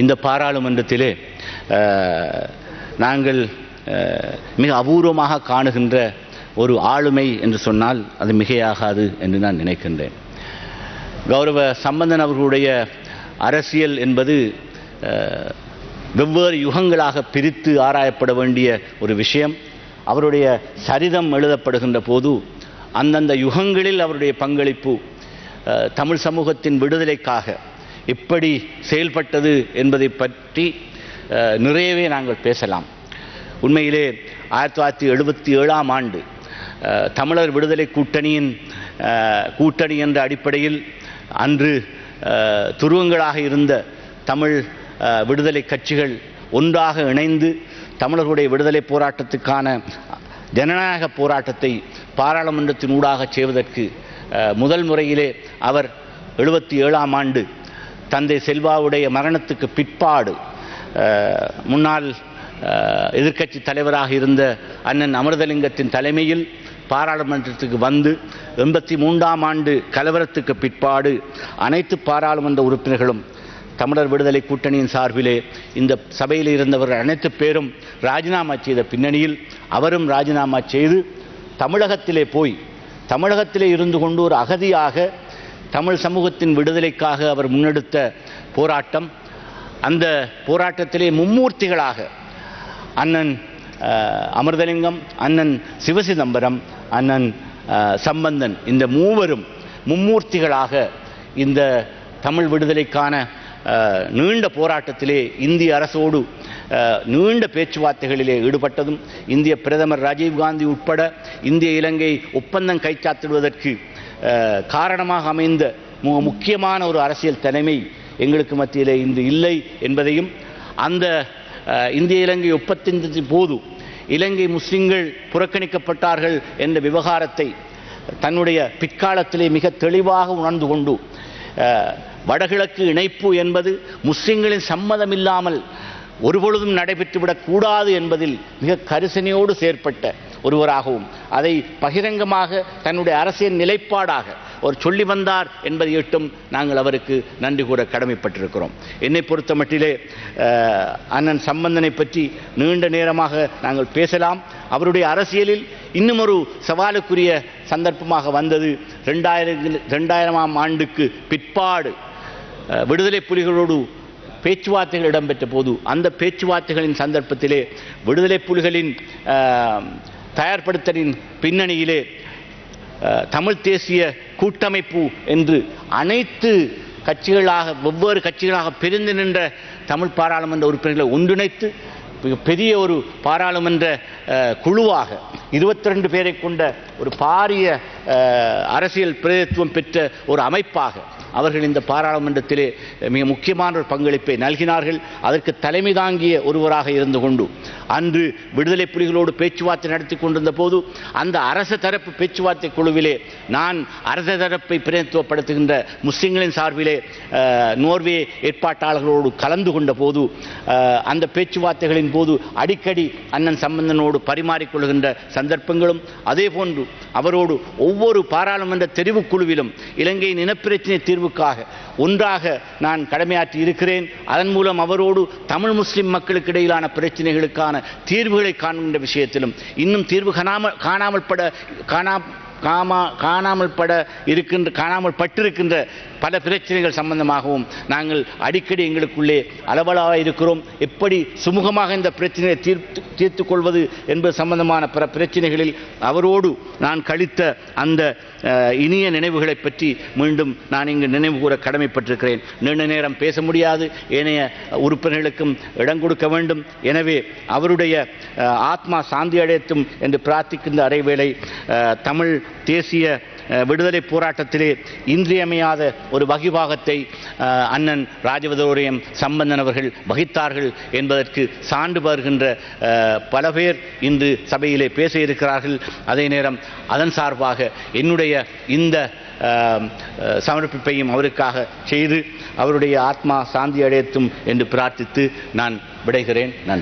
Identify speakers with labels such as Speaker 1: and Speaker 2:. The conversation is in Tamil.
Speaker 1: இந்த பாராளுமன்றத்திலே நாங்கள் மிக அபூர்வமாக காணுகின்ற ஒரு ஆளுமை என்று சொன்னால் அது மிகையாகாது என்று நான் நினைக்கின்றேன். கௌரவ சம்பந்தன் அவர்களுடைய அரசியல் என்பது வெவ்வேறு யுகங்களாக பிரித்து ஆராயப்பட வேண்டிய ஒரு விஷயம். அவருடைய சரிதம் எழுதப்படுகின்ற போது அந்தந்த யுகங்களில் அவருடைய பங்களிப்பு தமிழ் சமூகத்தின் விடுதலைக்காக எப்படி செயல்பட்டது என்பதை பற்றி நிறையவே நாங்கள் பேசலாம். உண்மையிலே ஆயிரத்தி தொள்ளாயிரத்தி எழுபத்தி ஏழாம் ஆண்டு தமிழர் விடுதலை கூட்டணியின் கூட்டணி என்ற அடிப்படையில் அன்று துருவங்களாக இருந்த தமிழ் விடுதலை கட்சிகள் ஒன்றாக இணைந்து தமிழர்களுடைய விடுதலை போராட்டத்துக்கான ஜனநாயக போராட்டத்தை பாராளுமன்றத்தின் ஊடாக செய்வதற்கு முதல் முறையிலே அவர் எழுபத்தி ஏழாம் ஆண்டு தந்தை செல்வாவுடைய மரணத்துக்கு பிற்பாடு முன்னாள் எதிர்க்கட்சி தலைவராக இருந்த அண்ணன் அமிர்தலிங்கத்தின் தலைமையில் பாராளுமன்றத்துக்கு வந்து எண்பத்தி மூன்றாம் ஆண்டு கலவரத்துக்கு பிற்பாடு அனைத்து பாராளுமன்ற உறுப்பினர்களும் தமிழர் விடுதலை கூட்டணியின் சார்பிலே இந்த சபையில் இருந்தவர்கள் அனைத்து பேரும் ராஜினாமா செய்த பின்னணியில் அவரும் ராஜினாமா செய்து தமிழகத்திலே போய் தமிழகத்திலே இருந்து கொண்டு ஒரு அகதியாக தமிழ் சமூகத்தின் விடுதலைக்காக அவர் முன்னெடுத்த போராட்டம். அந்த போராட்டத்திலே மும்மூர்த்திகளாக அண்ணன் அமிர்தலிங்கம் அண்ணன் சிவசிதம்பரம் அண்ணன் சம்பந்தன் இந்த மூவரும் மும்மூர்த்திகளாக இந்த தமிழ் விடுதலைக்கான நீண்ட போராட்டத்திலே இந்திய அரசோடு நீண்ட பேச்சுவார்த்தைகளிலே ஈடுபட்டதும் இந்திய பிரதமர் ராஜீவ்காந்தி உட்பட இந்திய இலங்கை ஒப்பந்தம் கைச்சாத்திடுவதற்கு காரணமாக அமைந்த முக்கியமான ஒரு அரசியல் தலைமை எங்களுக்கு மத்தியில் இன்று இல்லை என்பதையும் அந்த இந்திய இலங்கை ஒப்பந்தத்தின் போது இலங்கை முஸ்லிம்கள் புறக்கணிக்கப்பட்டார்கள் என்ற விவகாரத்தை தன்னுடைய பிற்காலத்திலே மிக தெளிவாக உணர்ந்து கொண்டு வடகிழக்கு இணைப்பு என்பது முஸ்லிம்களின் சம்மதம் இல்லாமல் ஒருபொழுதும் நடைபெற்றுவிடக் கூடாது என்பதில் மிக கரிசனையோடு செயற்பட்ட ஒருவராகவும் அதை பகிரங்கமாக தன்னுடைய அரசியல் நிலைப்பாடாக ஒரு சொல்லி வந்தார் என்பதை எட்டும் நாங்கள் அவருக்கு நன்றி கூற கடமைப்பட்டிருக்கிறோம். என்னை பொறுத்த மட்டிலே அண்ணன் சம்பந்தனை பற்றி நீண்ட நேரமாக நாங்கள் பேசலாம். அவருடைய அரசியலில் இன்னும் ஒரு சவாலுக்குரிய சந்தர்ப்பமாக வந்தது. ரெண்டாயிரம் ரெண்டாயிரமாம் ஆண்டுக்கு பிற்பாடு விடுதலை புலிகளோடு பேச்சுவார்த்தைகள் இடம்பெற்ற போது அந்த பேச்சுவார்த்தைகளின் சந்தர்ப்பத்திலே விடுதலை புலிகளின் தயார்படுத்தலின் பின்னணியிலே தமிழ் தேசிய கூட்டமைப்பு என்று அனைத்து கட்சிகளாக வெவ்வேறு கட்சிகளாக பிரிந்து நின்ற தமிழ் பாராளுமன்ற உறுப்பினர்களை ஒன்றிணைத்து பெரிய ஒரு பாராளுமன்ற குழுவாக இருபத்தி ரெண்டு பேரை கொண்ட ஒரு பாரிய அரசியல் பிரதித்துவம் பெற்ற ஒரு அமைப்பாக அவர்கள் இந்த பாராளுமன்றத்திலே மிக முக்கியமான ஒரு பங்களிப்பை நல்கினார்கள். அதற்கு தலைமை தாங்கிய ஒருவராக இருந்து கொண்டு அன்று விடுதலை புலிகளோடு பேச்சுவார்த்தை நடத்தி கொண்டிருந்த போது அந்த அரச தரப்பு பேச்சுவார்த்தை குழுவிலே நான் அரச தரப்பை பிரதித்துவப்படுத்துகின்ற முஸ்லிம்களின் சார்பிலே நோர்வே ஏற்பாட்டாளர்களோடு கலந்து கொண்ட போது அந்த பேச்சுவார்த்தைகளின் போது அடிக்கடி அண்ணன் சம்பந்தனோடு பரிமாறிக்கொள்கின்ற சந்தர்ப்பங்களும் அதே போன்று அவரோடு ஒவ்வொரு பாராளுமன்ற தெரிவுக்குழுவிலும் இலங்கையின் இனப்பிரச்சினை தீர்வுக்காக ஒன்றாக நான் கடமையாற்றி இருக்கிறேன். அதன் மூலம் அவரோடு தமிழ் முஸ்லிம் மக்களுக்கு இடையிலான பிரச்சனைகளுக்கான தீர்வுகளை காண்கின்ற விஷயத்திலும் இன்னும் தீர்வு காணாமல் காணாமல் பட காணா காமா காணாமல் பட இருக்கின்ற காணாமல் பட்டிருக்கின்ற பல பிரச்சனைகள் சம்பந்தமாகவும் நாங்கள் அடிக்கடி எங்களுக்குள்ளே அளவலாக இருக்கிறோம். எப்படி சுமூகமாக இந்த பிரச்சனையை தீர்த்து தீர்த்து கொள்வது என்பது சம்பந்தமான பிற பிரச்சனைகளில் அவரோடு நான் கழித்த அந்த இனிய நினைவுகளை பற்றி மீண்டும் நான் இங்கு நினைவு கூற கடமைப்பட்டிருக்கிறேன். நீண்ட நேரம் பேச முடியாது. ஏனைய உறுப்பினர்களுக்கும் இடம் கொடுக்க வேண்டும். எனவே அவருடைய ஆத்மா சாந்தி அடையத்தும் என்று பிரார்த்திக்கின்ற அறைவேளை தமிழ் தேசிய விடுதலை போராட்டத்திலே இன்றியமையாத ஒரு வகிபாகத்தை அண்ணன் ராஜவதோரியம் சம்பந்தன் அவர்கள் வகித்தார்கள் என்பதற்கு சான்று பருகின்ற பல பேர் இன்று சபையிலே பேச இருக்கிறார்கள். அதே நேரம் அதன் சார்பாக என்னுடைய இந்த சமர்ப்பிப்பையும் அவருக்காக செய்து அவருடைய ஆத்மா சாந்தி அடையத்தும் என்று பிரார்த்தித்து நான் விடைகிறேன். நன்றி.